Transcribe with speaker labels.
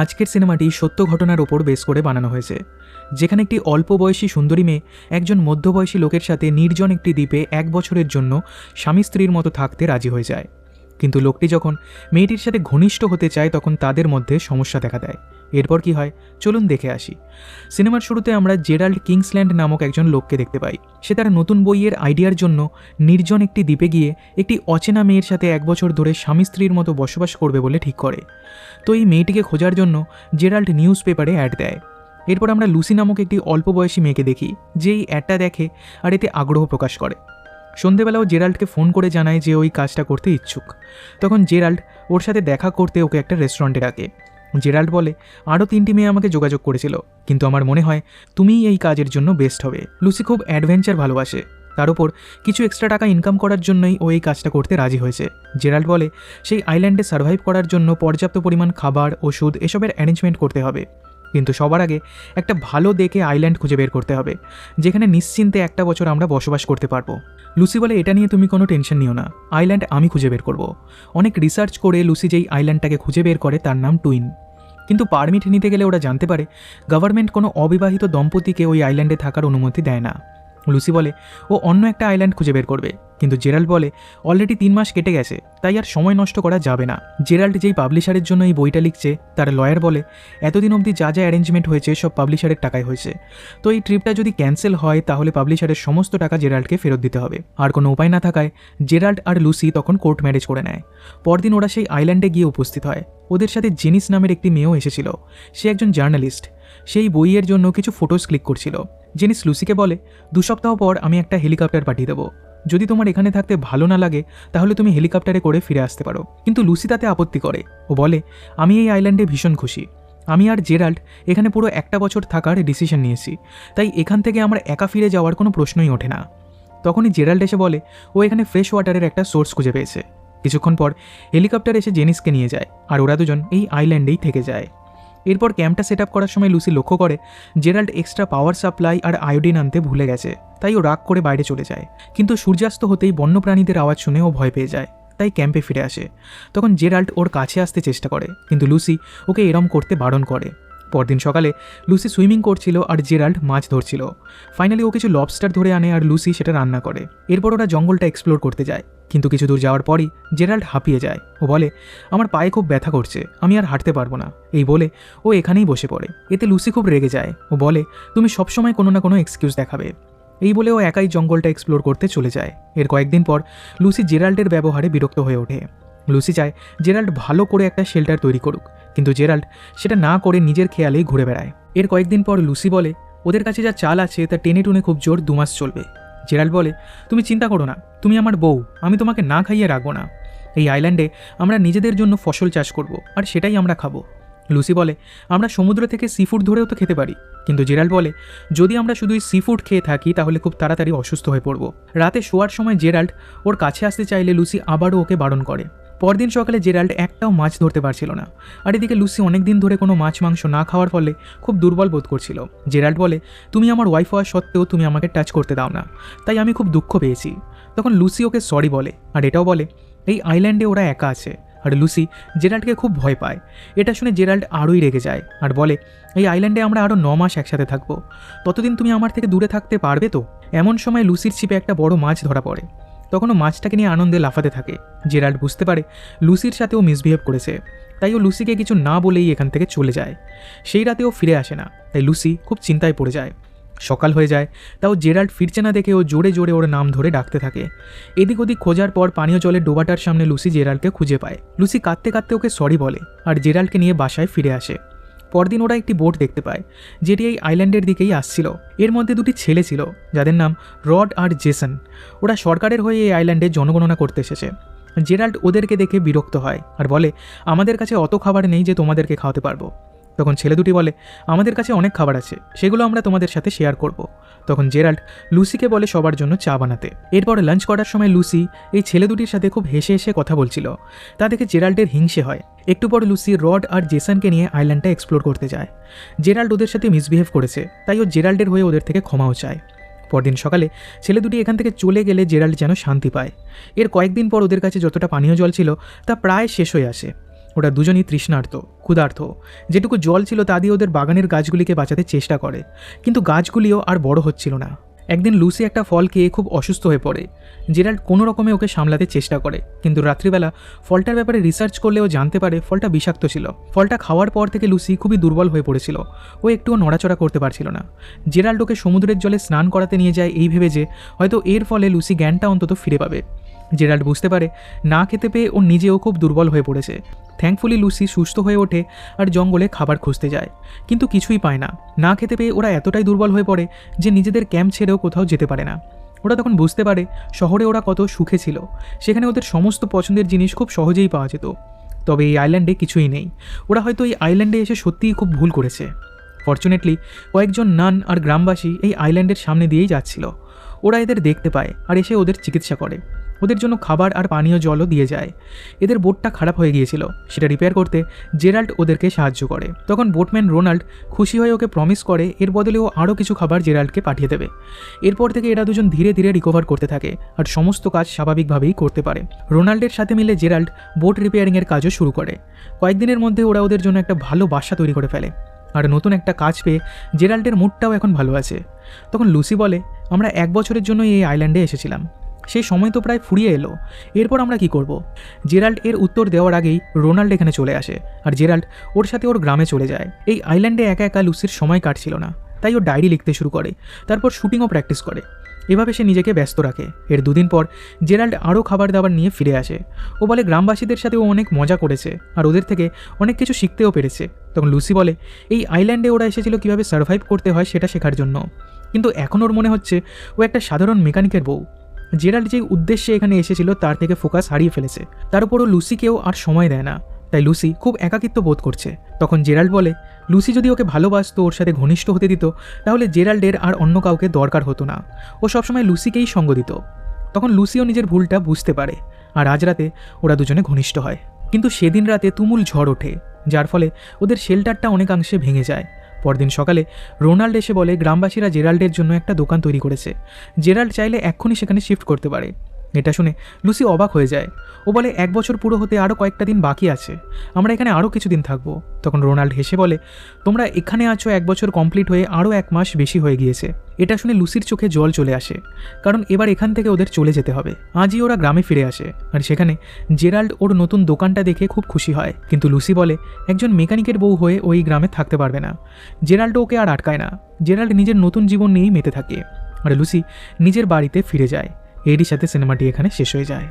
Speaker 1: আজকের সিনেমাটি সত্য ঘটনার ওপর বেস করে বানানো হয়েছে, যেখানে একটি অল্প বয়সী সুন্দরী মেয়ে একজন মধ্যবয়সী লোকের সাথে নির্জন একটি দ্বীপে এক বছরের জন্য স্বামী স্ত্রীর মতো থাকতে রাজি হয়ে যায়। কিন্তু লোকটি যখন মেয়েটির সাথে ঘনিষ্ঠ হতে চায়, তখন তাদের মধ্যে সমস্যা দেখা দেয়। এরপর কি হয়? চলুন দেখে আসি। সিনেমার শুরুতে আমরা জেরাল্ড কিংসল্যান্ড নামক একজন লোককে দেখতে পাই। সে তার নতুন বইয়ের আইডিয়ার জন্য নির্জন একটি দ্বীপে গিয়ে একটি অচেনা মেয়ের সাথে এক বছর ধরে স্বামী স্ত্রীর মতো বসবাস করবে বলে ঠিক করে। তো এই মেয়েটিকে খোঁজার জন্য জেরাল্ড নিউজ পেপারে অ্যাড দেয়। এরপর আমরা লুসি নামক একটি অল্প বয়সী মেয়েকে দেখি, যে এই অ্যাডটা দেখে আর এতে আগ্রহ প্রকাশ করে। সন্ধেবেলাও জেরাল্ডকে ফোন করে জানায় যে ওই কাজটা করতে ইচ্ছুক। তখন জেরাল্ড ওর সাথে দেখা করতে ওকে একটা রেস্টুরেন্টে ডাকে। জেরাল্ড বলে, আরও তিনটি মেয়ে আমাকে যোগাযোগ করেছিল, কিন্তু আমার মনে হয় তুমিই এই কাজের জন্য বেস্ট হবে। লুসি খুব অ্যাডভেঞ্চার ভালোবাসে। তার উপর কিছু এক্সট্রা টাকা ইনকাম করার জন্যই ও এই কাজটা করতে রাজি হয়েছে। জেরাল্ড বলে, সেই আইল্যান্ডে সার্ভাইভ করার জন্য পর্যাপ্ত পরিমাণ খাবার, ওষুধ, এসবের অ্যারেঞ্জমেন্ট করতে হবে। কিন্তু সবার আগে একটা ভালো দেখে আইল্যান্ড খুঁজে বের করতে হবে, যেখানে নিশ্চিন্তে একটা বছর আমরা বসবাস করতে পারব। লুসি বলে, এটা নিয়ে তুমি কোনো টেনশন নিও না। আইল্যান্ড আমি খুঁজে বের করব। অনেক রিসার্চ করে লুসি যেই আইল্যান্ডটাকে খুঁজে বের করে তার নাম টুইন। কিন্তু পারমিট নিতে গেলে ওরা জানতে পারে। গভর্নমেন্ট কোনো অবিবাহিত দম্পতিকে ওই আইল্যান্ডে থাকার অনুমতি দেয় না। লুসি বলে, ও অন্য একটা আইল্যান্ড খুঁজে বের করবে। কিন্তু জেরাল্ড বলে, অলরেডি তিন মাস কেটে গেছে, তাই আর সময় নষ্ট করা যাবে না। জেরাল্ড যেই পাবলিশারের জন্য এই বইটা লিখছে, তার লয়ার বলে, এতদিন অবধি যা যা অ্যারেঞ্জমেন্ট হয়েছে, সব পাবলিশারের টাকায় হয়েছে। তো এই ট্রিপটা যদি ক্যান্সেল হয়, তাহলে পাবলিশারের সমস্ত টাকা জেরাল্ডকে ফেরত দিতে হবে। আর কোনো উপায় না থাকায়, জেরাল্ড আর লুসি তখন কোর্ট ম্যারেজ করে নেয়। পরদিন ওরা সেই আইল্যান্ডে গিয়ে উপস্থিত হয়। ওদের সাথে জেনিস নামের একটি মেয়েও এসেছিল। সে একজন জার্নালিস্ট। সেই বইয়ের জন্য কিছু ফটোস ক্লিক করছিল। জেনিস লুসিকে বলে, দু সপ্তাহ পর আমি একটা হেলিকপ্টার পাঠিয়ে দেবো। যদি তোমার এখানে থাকতে ভালো না লাগে, তাহলে তুমি হেলিকপ্টারে করে ফিরে আসতে পারো। কিন্তু লুসি তাতে আপত্তি করে। ও বলে, আমি এই আইল্যান্ডে ভীষণ খুশি। আমি আর জেরাল্ড এখানে পুরো একটা বছর থাকার ডিসিশন নিয়েছি। তাই এখান থেকে আমার একা ফিরে যাওয়ার কোনো প্রশ্নই ওঠে না। তখনই জেরাল্ড এসে বলে, ও এখানে ফ্রেশ ওয়াটারের একটা সোর্স খুঁজে পেয়েছে। কিছুক্ষণ পর হেলিকপ্টার এসে জেনিসকে নিয়ে যায়, আর ওরা দুজন এই আইল্যান্ডেই থেকে যায়। এরপর ক্যাম্পটা সেট করার সময় লুসি লক্ষ্য করে, জেরাল্ড এক্সট্রা পাওয়ার সাপ্লাই আর আয়োডিন আনতে ভুলে গেছে, তাই ও রাগ করে বাইরে চলে যায়। কিন্তু সূর্যাস্ত হতেই বন্যপ্রাণীদের আওয়াজ শুনে ও ভয় পেয়ে যায়, তাই ক্যাম্পে ফিরে আসে। তখন জেরাল্ড ওর কাছে আসতে চেষ্টা করে, কিন্তু লুসি ওকে এরম করতে বারণ করে। পরদিন সকালে লুসি সুইমিং করছিল আর জেরাল্ড মাছ ধরছিল। ফাইনালি ও কিছু লবস্টার ধরে আনে আর লুসি সেটা রান্না করে। এরপর ওরা জঙ্গলটা এক্সপ্লোর করতে যায়। কিন্তু কিছু দূর যাওয়ার পরই জেরাল্ড হাঁপিয়ে যায়। ও বলে, আমার পায়ে খুব ব্যথা করছে, আমি আর হাঁটতে পারব না। এই বলে ও এখানেই বসে পড়ে। এতে লুসি খুব রেগে যায়। ও বলে, তুমি সবসময় কোনো না কোনো এক্সকিউজ দেখাবে। এই বলে ও একাই জঙ্গলটা এক্সপ্লোর করতে চলে যায়। এর কয়েকদিন পর লুসি জেরাল্ডের ব্যবহারে বিরক্ত হয়ে ওঠে। লুসি চায় জেরাল্ড ভালো করে একটা শেল্টার তৈরি করুক। কিন্তু জেরাল্ড সেটা না করে নিজের খেয়ালেই ঘুরে বেড়ায়। এর কয়েকদিন পর লুসি বলে, ওদের কাছে যা চাল আছে, তা টেনে টুনে খুব জোর দুমাস চলবে। জেরাল্ড বলে, তুমি চিন্তা করো না, তুমি আমার বউ, আমি তোমাকে না খাইয়ে রাখব না। এই আইল্যান্ডে আমরা নিজেদের জন্য ফসল চাষ করব, আর সেটাই আমরা খাব। লুসি বলে, আমরা সমুদ্র থেকে সি ফুড ধরেও তো খেতে পারি। কিন্তু জেরাল্ড বলে, যদি আমরা শুধুই সি ফুড খেয়ে থাকি, তাহলে খুব তাড়াতাড়ি অসুস্থ হয়ে পড়ব। রাতে শোয়ার সময় জেরাল্ড ওর কাছে আসতে চাইলে লুসি আবারও ওকে বারণ করে। পরদিন সকালে জেরাল্ড একটাও মাছ ধরতে পারছিল না। আর এদিকে লুসি অনেক দিন ধরে কোনো মাছ মাংস না খাওয়ার ফলে খুব দুর্বল বোধ করছিল। জেরাল্ড বলে, তুমি আমার ওয়াইফ হওয়া সত্ত্বেও তুমি আমাকে টাচ করতে দাও না। তাই আমি খুব দুঃখ পেয়েছি। তখন লুসি ওকে সরি বলে, আর এটাও বলে, এই আইল্যান্ডে ওরা একা আছে। আর লুসি জেরাল্ডকে খুব ভয় পায়। এটা শুনে জেরাল্ড আরোই রেগে যায় আর বলে, এই আইল্যান্ডে আমরা আরও ন মাস একসাথে থাকব। ততদিন তুমি আমার থেকে দূরে থাকতে পারবে তো? এমন সময় লুসির ছিপে একটা বড় মাছ ধরা পড়ে। তখন ও মাছটাকে নিয়ে আনন্দে লাফাতে থাকে। জেরাল্ড বুঝতে পারে লুসির সাথেও মিসবিহেভ করেছে। তাই ও লুসিকে কিছু না বলেই এখান থেকে চলে যায়। সেই রাতে ও ফিরে আসে না। তাই লুসি খুব চিন্তায় পড়ে যায়। সকাল হয়ে যায়, তাও জেরাল্ড ফিরছে না দেখে ও জোরে জোরে ওর নাম ধরে ডাকতে থাকে। এদিক ওদিক খোঁজার পর পানীয় জলের ডোবাটার সামনে লুসি জেরাল্ডকে খুঁজে পায়। লুসি কাঁদতে কাঁদতে ওকে সরি বলে, আর জেরাল্ডকে নিয়ে বাসায় ফিরে আসে। পরদিন ওরা একটি বোট দেখতে পায়, যেটি এই আইল্যান্ডের দিকেই আসছিল। এর মধ্যে দুটি ছেলে ছিল, যাদের নাম রড আর জেসন। ওরা সরকারের হয়ে এই আইল্যান্ডে জনগণনা করতে এসেছে। জেরাল্ড ওদেরকে দেখে বিরক্ত হয় আর বলে, আমাদের কাছে অত খাবার নেই যে তোমাদেরকে খাওয়াতে পারব। তখন ছেলে দুটি বলে, আমাদের কাছে অনেক খাবার আছে, সেগুলো আমরা তোমাদের সাথে শেয়ার করব। তখন জেরাল্ড লুসিকে বলে সবার জন্য চা বানাতে। এরপর লাঞ্চ করার সময় লুসি এই ছেলে দুটির সাথে খুব হেসে হেসে কথা বলছিল। তা দেখে জেরাল্ডের হিংসে হয়। একটু পর লুসি রড আর জেসনকে নিয়ে আইল্যান্ডটা এক্সপ্লোর করতে যায়। জেরাল্ড ওদের সাথে মিসবিহেভ করেছে, তাই ও জেরাল্ডের হয়ে ওদের থেকে ক্ষমাও চায়। পরদিন সকালে ছেলে দুটি এখান থেকে চলে গেলে জেরাল্ড যেন শান্তি পায়। এর কয়েকদিন পর ওদের কাছে যতটা পানীয় জল ছিল তা প্রায় শেষ হয়ে আসে। ওরা দুজনই তৃষ্ণার্ত, ক্ষুধার্ত। যেটুকু জল ছিল তা দিয়ে ওদের বাগানের গাছগুলিকে বাঁচাতে চেষ্টা করে। কিন্তু গাছগুলিও আর বড় হচ্ছিল না। একদিন লুসি একটা ফল খেয়ে খুব অসুস্থ হয়ে পড়ে। জেরাল্ড কোনো রকমে ওকে সামলাতে চেষ্টা করে। কিন্তু রাত্রিবেলা ফলটার ব্যাপারে রিসার্চ করলে ও জানতে পারে ফলটা বিষাক্ত ছিল। ফলটা খাওয়ার পর থেকে লুসি খুবই দুর্বল হয়ে পড়েছিল। ও একটুও নড়াচড়া করতে পারছিল না। জেরাল্ড ওকে সমুদ্রের জলে স্নান করাতে নিয়ে যায় এই ভেবে যে হয়তো এর ফলে লুসি জ্ঞানটা অন্তত ফিরে পাবে। জেরাল্ড বুঝতে পারে, না খেতে পেয়ে ও নিজেও খুব দুর্বল হয়ে পড়েছে। থ্যাঙ্কফুলি লুসি সুস্থ হয়ে ওঠে আর জঙ্গলে খাবার খুঁজতে যায়, কিন্তু কিছুই পায় না। না খেতে পেয়ে ওরা এতটাই দুর্বল হয়ে পড়ে যে নিজেদের ক্যাম্প ছেড়েও কোথাও যেতে পারে না। ওরা তখন বুঝতে পারে শহরে ওরা কত সুখে ছিল, সেখানে ওদের সমস্ত পছন্দের জিনিস খুব সহজেই পাওয়া যেত। তবে এই আইল্যান্ডে কিছুই নেই। ওরা হয়তো এই আইল্যান্ডে এসে সত্যিই খুব ভুল করেছে। ফর্চুনেটলি কয়েকজন নান আর গ্রামবাসী এই আইল্যান্ডের সামনে দিয়েই যাচ্ছিল। ওরা এদের দেখতে পায় আর এসে ওদের চিকিৎসা করে। ওদের জন্য খাবার আর পানীয় জলও দিয়ে যায়। এদের বোটটা খারাপ হয়ে গিয়েছিল, সেটা রিপেয়ার করতে জেরাল্ড ওদেরকে সাহায্য করে। তখন বোটম্যান রোনাল্ড খুশি হয়ে ওকে প্রমিস করে, এর বদলে ও আরও কিছু খাবার জেরাল্ডকে পাঠিয়ে দেবে। এরপর থেকে এরা দুজন ধীরে ধীরে রিকভার করতে থাকে, আর সমস্ত কাজ স্বাভাবিকভাবেই করতে পারে। রোনাল্ডের সাথে মিলে জেরাল্ড বোট রিপেয়ারিংয়ের কাজও শুরু করে। কয়েকদিনের মধ্যে ওরা ওদের জন্য একটা ভালো বাসা তৈরি করে ফেলে, আর নতুন একটা কাজ পেয়ে জেরাল্ডের মুডটাও এখন ভালো আছে। তখন লুসি বলে, আমরা এক বছরের জন্য এই আইল্যান্ডে এসেছিলাম। সেই সময় তো প্রায় ফুরিয়ে এলো। এরপর আমরা কি করব? জেরাল্ড এর উত্তর দেওয়ার আগেই রোনাল্ড এখানে চলে আসে আর জেরাল্ড ওর সাথে ওর গ্রামে চলে যায়। এই আইল্যান্ডে একা একা লুসির সময় কাটছিল না, তাই ও ডায়েরি লিখতে শুরু করে, তারপর শুটিংও প্র্যাকটিস করে। এভাবে সে নিজেকে ব্যস্ত রাখে। এর দুদিন পর জেরাল্ড আরও খাবার দাবার নিয়ে ফিরে আসে। ও বলে, গ্রামবাসীদের সাথে ও অনেক মজা করেছে আর ওদের থেকে অনেক কিছু শিখতেও পেরেছে। তখন লুসি বলে, এই আইল্যান্ডে ওরা এসেছিল কীভাবে সার্ভাইভ করতে হয় সেটা শেখার জন্য। কিন্তু এখন ওর মনে হচ্ছে ও একটা সাধারণ মেকানিকের বউ। জেরাল্ড যে উদ্দেশ্যে এখানে এসেছিল, তার থেকে ফোকাস হারিয়ে ফেলেছে। তার উপরও লুসিকেও আর সময় দেয় না। তাই লুসি খুব একাকিত্ব বোধ করছে। তখন জেরাল্ড বলে, লুসি যদি ওকে ভালোবাসতো, ওর সাথে ঘনিষ্ঠ হতে দিত, তাহলে জেরাল্ডের আর অন্য কাউকে দরকার হতো না। ও সবসময় লুসিকেই সঙ্গ দিত। তখন লুসিও নিজের ভুলটা বুঝতে পারে। আর আজ রাতে ওরা দুজনে ঘনিষ্ঠ হয়। কিন্তু সেদিন রাতে তুমুল ঝড় ওঠে, যার ফলে ওদের শেল্টারটা অনেকাংশে ভেঙে যায়। পরদিন সকালে রোনাল্ড এসে বলে, গ্রামবাসীরা জেরাল্ডের জন্য একটা দোকান তৈরি করেছে। জেরাল্ড চাইলে এক্ষুনি সেখানে শিফট করতে পারে। এটা শুনে লুসি অবাক হয়ে যায়। ও বলে, এক বছর পুরো হতে আরও কয়েকটা দিন বাকি আছে। আমরা এখানে আরও কিছুদিন থাকব। তখন রোনাল্ড হেসে বলে, তোমরা এখানে আছো এক বছর কমপ্লিট হয়ে আরও এক মাস বেশি হয়ে গিয়েছে। এটা শুনে লুসির চোখে জল চলে আসে, কারণ এবার এখান থেকে ওদের চলে যেতে হবে। আজই ওরা গ্রামে ফিরে আসে, আর সেখানে জেরাল্ড ওর নতুন দোকানটা দেখে খুব খুশি হয়। কিন্তু লুসি বলে, একজন মেকানিকের বউ হয়ে ওই গ্রামে থাকতে পারবে না। জেরাল্ড ওকে আর আটকায় না। জেরাল্ড নিজের নতুন জীবন নিয়েই মেতে থাকে। আর লুসি নিজের বাড়িতে ফিরে যায়। এরই সাথে সিনেমাটি এখানে শেষ হয়ে যায়।